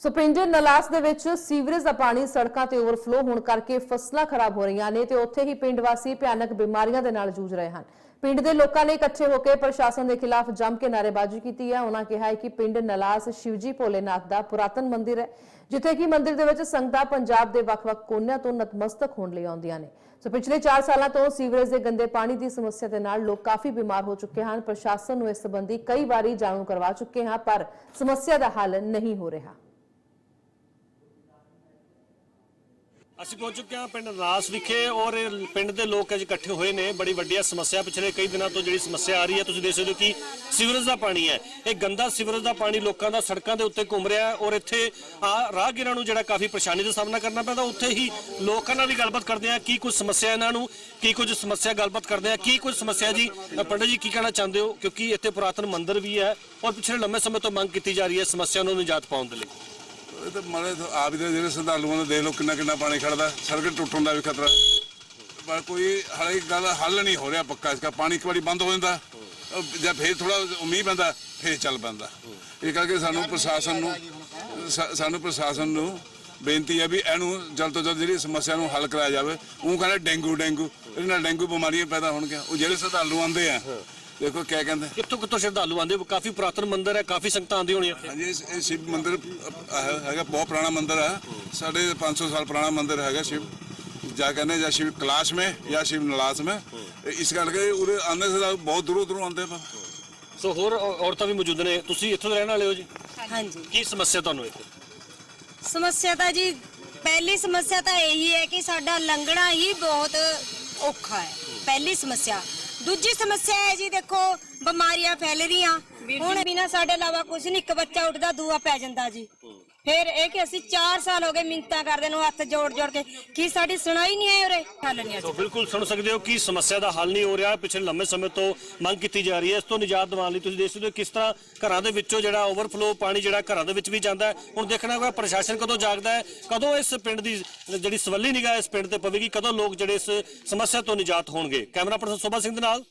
ਸੋ ਪਿੰਡ ਨਲਾਸ ਦੇ ਵਿੱਚ ਸੀਵਰੇਜ ਦਾ ਪਾਣੀ ਸੜਕਾਂ ਤੇ ਓਵਰਫਲੋ ਹੋਣ ਕਰਕੇ ਫਸਲਾਂ ਖਰਾਬ ਹੋ ਰਹੀਆਂ ਨੇ ਤੇ ਉੱਥੇ ਹੀ ਪਿੰਡ ਵਾਸੀ ਭਿਆਨਕ ਬਿਮਾਰੀਆਂ ਦੇ ਨਾਲ ਜੂਝ ਰਹੇ ਹਨ। ਪਿੰਡ ਦੇ ਲੋਕਾਂ ਨੇ ਇਕੱਠੇ ਹੋ ਕੇ ਪ੍ਰਸ਼ਾਸਨ ਦੇ ਖਿਲਾਫ ਜੰਮ ਕੇ ਨਾਅਰੇਬਾਜ਼ੀ ਕੀਤੀ ਹੈ। ਉਹਨਾਂ ਕਿਹਾ ਹੈ ਕਿ ਪਿੰਡ ਨਲਾਸ ਸ਼ਿਵਜੀ ਭੋਲੇਨਾਥ ਦਾ ਪੁਰਾਤਨ ਮੰਦਿਰ ਹੈ, ਜਿੱਥੇ ਕਿ ਮੰਦਿਰ ਦੇ ਵਿੱਚ ਸੰਗਤਾਂ ਪੰਜਾਬ ਦੇ ਵੱਖ-ਵੱਖ ਕੋਨਿਆਂ ਤੋਂ ਨਤਮਸਤਕ ਹੋਣ ਲਈ ਆਉਂਦੀਆਂ ਨੇ। ਸੋ ਪਿਛਲੇ 4 ਸਾਲਾਂ ਤੋਂ ਸੀਵਰੇਜ ਦੇ ਗੰਦੇ ਪਾਣੀ ਦੀ ਸਮੱਸਿਆ ਦੇ ਨਾਲ ਲੋਕ ਕਾਫੀ ਬਿਮਾਰ ਹੋ ਚੁੱਕੇ ਹਨ। ਪ੍ਰਸ਼ਾਸਨ ਨੂੰ ਇਸ ਸੰਬੰਧੀ ਕਈ ਵਾਰੀ ਜਾਣੂ ਕਰਵਾ ਚੁੱਕੇ ਹਾਂ, ਪਰ ਸਮੱਸਿਆ ਦਾ ਹੱਲ ਨਹੀਂ ਹੋ ਰਿਹਾ। ਅਸੀਂ ਪਹੁੰਚ ਚੁੱਕੇ ਹਾਂ ਪਿੰਡ ਰਾਸ ਵਿਖੇ ਔਰ ਇਹ ਪਿੰਡ ਦੇ ਲੋਕ ਅੱਜ ਇਕੱਠੇ ਹੋਏ ਨੇ। ਬੜੀ ਵੱਡੀ ਸਮੱਸਿਆ ਪਿਛਲੇ ਕਈ ਦਿਨਾਂ ਤੋਂ ਜਿਹੜੀ ਸਮੱਸਿਆ ਆ ਰਹੀ ਹੈ। ਤੁਸੀਂ ਦੇਖ ਸਕਦੇ ਹੋ ਕਿ ਸੀਵਰੇਜ ਦਾ ਪਾਣੀ ਹੈ। ਇਹ ਗੰਦਾ ਸੀਵਰੇਜ ਦਾ ਪਾਣੀ ਲੋਕਾਂ ਦਾ ਸੜਕਾਂ ਦੇ ਉੱਤੇ ਘੁੰਮ ਰਿਹਾ ਔਰ ਇੱਥੇ ਆ ਰਾਹਗੀਰਾਂ ਨੂੰ ਜਿਹੜਾ ਕਾਫੀ ਪਰੇਸ਼ਾਨੀ ਦਾ ਸਾਹਮਣਾ ਕਰਨਾ ਪੈਂਦਾ। ਉੱਥੇ ਹੀ ਲੋਕਾਂ ਨਾਲ ਵੀ ਗੱਲਬਾਤ ਕਰਦੇ ਆ ਕੀ ਕੁਝ ਸਮੱਸਿਆ ਇਹਨਾਂ ਨੂੰ? ਕੀ ਕੁਝ ਸਮੱਸਿਆ ਗੱਲਬਾਤ ਕਰਦੇ ਆ ਕੀ ਕੁਝ ਸਮੱਸਿਆ ਜੀ? ਅ, ਪੰਡਿਤ ਜੀ ਕੀ ਕਹਿਣਾ ਚਾਹੁੰਦੇ ਹੋ? ਕਿਉਂਕਿ ਇੱਥੇ ਪੁਰਾਤਨ ਮੰਦਿਰ ਵੀ ਹੈ ਔਰ ਪਿਛਲੇ ਲੰਮੇ ਸਮੇਂ ਤੋਂ ਮੰਗ ਕੀਤੀ ਜਾ ਰਹੀ ਹੈ ਸਮੱਸਿਆ ਨੂੰ ਨਿਜਾਤ ਪਾਉਣ ਦੇ ਲਈ। ਇਹ ਤਾਂ ਮਾਰੇ ਆਪ ਦੇ ਜਿਹੜੇ ਸ਼ਰਧਾਲੂਆਂ ਦਾ ਦੇਖ ਲਓ ਕਿੰਨਾ ਕਿੰਨਾ ਪਾਣੀ ਖੜਦਾ, ਸੜਕ ਟੁੱਟਣ ਦਾ ਵੀ ਖਤਰਾ। ਪਰ ਕੋਈ ਹਾਲੇ ਗੱਲ ਹੱਲ ਨਹੀਂ ਹੋ ਰਿਹਾ ਪੱਕਾ ਇਸਕਾ ਪਾਣੀ ਇੱਕ ਵਾਰੀ ਬੰਦ ਹੋ ਜਾਂਦਾ। ਜਾਂ ਫੇਰ ਥੋੜਾ ਉਮੀਦ ਪੈਂਦਾ, ਫੇਰ ਚੱਲ ਪੈਂਦਾ। ਇਹ ਕਰਕੇ ਸਾਨੂੰ ਪ੍ਰਸ਼ਾਸਨ ਨੂੰ ਸਾਨੂੰ ਪ੍ਰਸ਼ਾਸਨ ਨੂੰ ਬੇਨਤੀ ਹੈ ਵੀ ਇਹਨੂੰ ਜਲਦ ਤੋਂ ਜਲਦ ਜਿਹੜੀ ਸਮੱਸਿਆ ਨੂੰ ਹੱਲ ਕਰਾਇਆ ਜਾਵੇ। ਉਹ ਕਹਿੰਦੇ ਡੇਂਗੂ ਡੇਂਗੂ। ਇਹਦੇ ਨਾਲ ਡੇਂਗੂ ਬਿਮਾਰੀਆਂ ਪੈਦਾ ਹੋਣਗੀਆਂ। ਉਹ ਜਿਹੜੇ ਸ਼ਰਧਾਲੂ ਆਉਂਦੇ ਆ ਦੇਖੋ ਕਿਆ ਕਹਿੰਦੇ। ਕਿੱਥੋਂ ਕਿੱਥੋਂ ਸ਼ਰਧਾਲੂ ਆਉਂਦੇ? ਕਾਫੀ ਪੁਰਾਤਨ ਮੰਦਿਰ ਹੈ ਕਾਫੀ ਸੰਗਤਾਂ ਆਉਂਦੀਆਂ ਹੋਣੀਆਂ ਇੱਥੇ। ਹਾਂਜੀ ਇਹ ਇਹ ਸ਼ਿਵ ਮੰਦਿਰ ਅਹ, ਹੈਗਾ ਬਹੁਤ ਪੁਰਾਣਾ ਮੰਦਿਰ ਹੈ ਸਾਡੇ 500 ਸਾਲ ਪੁਰਾਣਾ ਮੰਦਿਰ ਹੈਗਾ ਸ਼ਿਵ। ਜਾ ਕਹਿੰਦੇ ਜਾਂ ਸ਼ਿਵ ਕਲਾਸ਼ में ਜਾਂ ਸ਼ਿਵ ਨਲਾਸ में ਇਸ ਕਰਕੇ ਉਰੇ ਆਉਂਦੇ ਸਦਾ ਬਹੁਤ ਦੂਰੋਂ ਦੂਰੋਂ ਆਉਂਦੇ ਪਰ ਸੋ ਹੋਰ ਔ- ਔਰਤਾਂ ਵੀ ਮੌਜੂਦ ਨੇ। ਤੁਸੀਂ ਇੱਥੋਂ ਦੇ ਰਹਿਣ ਵਾਲੇ ਹੋ ਜੀ? ਹਾਂਜੀ। ਕੀ ਸਮੱਸਿਆ ਤੁਹਾਨੂੰ ਇੱਥੇ? ਸਮੱਸਿਆ ਤਾਂ ਜੀ ਪਹਿਲੀ ਸਮੱਸਿਆ ਤਾਂ ਇਹੀ ਹੈ ਕਿ ਸਾਡਾ ਲੰਘਣਾ ਹੀ ਬਹੁਤ ਔਖਾ ਹੈ। ਪਹਿਲੀ ਸਮੱਸਿਆ। ਦੂਜੀ ਸਮੱਸਿਆ ਹੈ ਜੀ ਦੇਖੋ ਬਿਮਾਰੀਆਂ ਫੈਲ ਰਹੀਆਂ। ਹੁਣ ਬਿਨਾ ਸਾਡੇ ਇਲਾਵਾ ਕੁਝ ਨਹੀਂ ਇੱਕ ਬੱਚਾ ਉੱਠਦਾ ਦੂਆ ਪੈ ਜਾਂਦਾ ਜੀ। ਫਿਰ ਇਹ ਕਿ ਅਸੀਂ 4 ਸਾਲ ਹੋ ਗਏ ਮਿੰਤਾ ਕਰਦੇ ਨੂੰ ਹੱਥ ਜੋੜ ਜੋੜ ਕੇ। ਕੀ ਸਾਡੀ ਸੁਣਾਈ ਨਹੀਂ ਹੈ ਉਰੇ? ਹੱਲ ਨਹੀਂ ਹੈ ਸੋ ਬਿਲਕੁਲ ਸੁਣ ਸਕਦੇ ਹੋ ਕਿ ਸਮੱਸਿਆ ਦਾ ਹੱਲ ਨਹੀਂ ਹੋ ਰਿਹਾ। ਪਿਛਲੇ ਲੰਮੇ ਸਮੇਂ ਤੋਂ ਮੰਗ ਕੀਤੀ ਜਾ ਰਹੀ ਹੈ। ਇਸ ਤੋਂ ਨਿਜਾਤ ਦਿਵਾਉਣ ਲਈ ਤੁਸੀਂ ਦੇਖ ਸਕਦੇ ਹੋ ਕਿਸ ਤਰ੍ਹਾਂ ਘਰਾਂ ਦੇ ਵਿੱਚੋਂ ਜਿਹੜਾ ਓਵਰਫਲੋ ਪਾਣੀ ਜਿਹੜਾ ਘਰਾਂ ਦੇ ਵਿੱਚ ਵੀ ਜਾਂਦਾ ਹੈ। ਹੁਣ ਦੇਖਣਾ ਹੋਗਾ ਪ੍ਰਸ਼ਾਸਨ ਕਦੋਂ ਜਾਗਦਾ ਹੈ, ਕਦੋਂ ਇਸ ਪਿੰਡ ਦੀ ਜਿਹੜੀ ਸਵੱਲੀ ਨਿਗਾਹ ਇਸ ਪਿੰਡ ਤੇ ਪਵੇਗੀ, ਕਦੋਂ ਲੋਕ ਜਿਹੜੇ ਇਸ ਸਮੱਸਿਆ ਤੋਂ ਨਿਜਾਤ ਹੋਣਗੇ। ਕੈਮਰਾ ਪਰਸਨ ਸੋਭਾ ਸਿੰਘ ਦੇ ਨਾਲ।